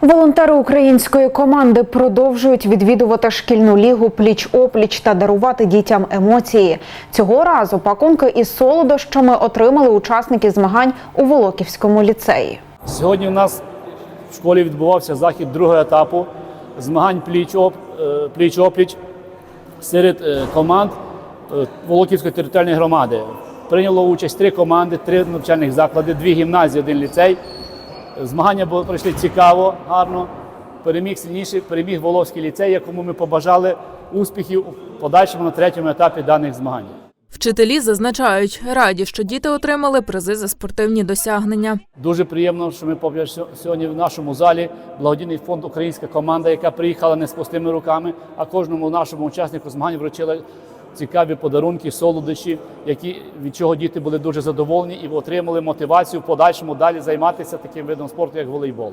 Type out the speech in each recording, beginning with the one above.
Волонтери української команди продовжують відвідувати шкільну лігу пліч-опліч та дарувати дітям емоції. Цього разу пакунки із солодощами отримали учасники змагань у Волоківському ліцеї. Сьогодні у нас в школі відбувався захід другого етапу змагань пліч-оп- е, пліч-опліч серед е, команд е, Волоківської територіальної громади. Прийняло участь три команди, три навчальних заклади, дві гімназії, один ліцей. Змагання були пройшли цікаво, гарно. Переміг сильніший, переміг Воловський ліцей, якому ми побажали успіхів у подальшому на третьому етапі даних змагань. Вчителі зазначають, раді, що діти отримали призи за спортивні досягнення. Дуже приємно, що ми сьогодні в нашому залі благодійний фонд Українська команда, яка приїхала не з пустими руками, а кожному нашому учаснику змагань вручила цікаві подарунки, солодощі, які від чого діти були дуже задоволені і отримали мотивацію в подальшому далі займатися таким видом спорту, як волейбол.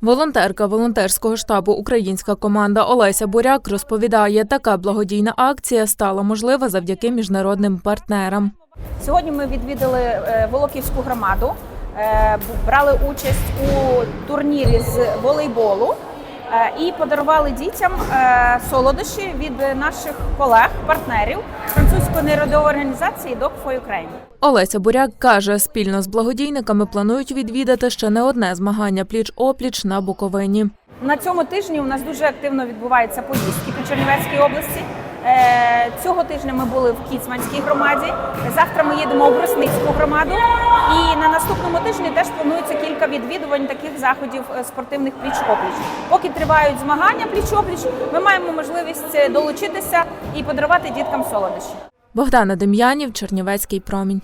Волонтерка волонтерського штабу Українська команда Олеся Буряк розповідає, така благодійна акція стала можлива завдяки міжнародним партнерам. Сьогодні ми відвідали е, Волоківську громаду, е, брали участь у турнірі з волейболу і подарували дітям е, солодощі від наших колег, партнерів французької неродової організації Dog for Ukraine. Олеся Буряк каже, спільно з благодійниками планують відвідати ще не одне змагання пліч-опліч на Буковині. На цьому тижні у нас дуже активно відбуваються поїздки по Чернівецькій області. Е, Цього тижня ми були в Кіцманській громаді. Завтра ми їдемо у Брусницьку громаду. І на наступному тижні теж планується кілька відвідувань таких заходів е, спортивних пліч-опліч. Поки тривають змагання пліч-опліч, ми маємо можливість е, долучитися і подарувати діткам солодощі. Богдана Дем'янів, Чернівецький промінь.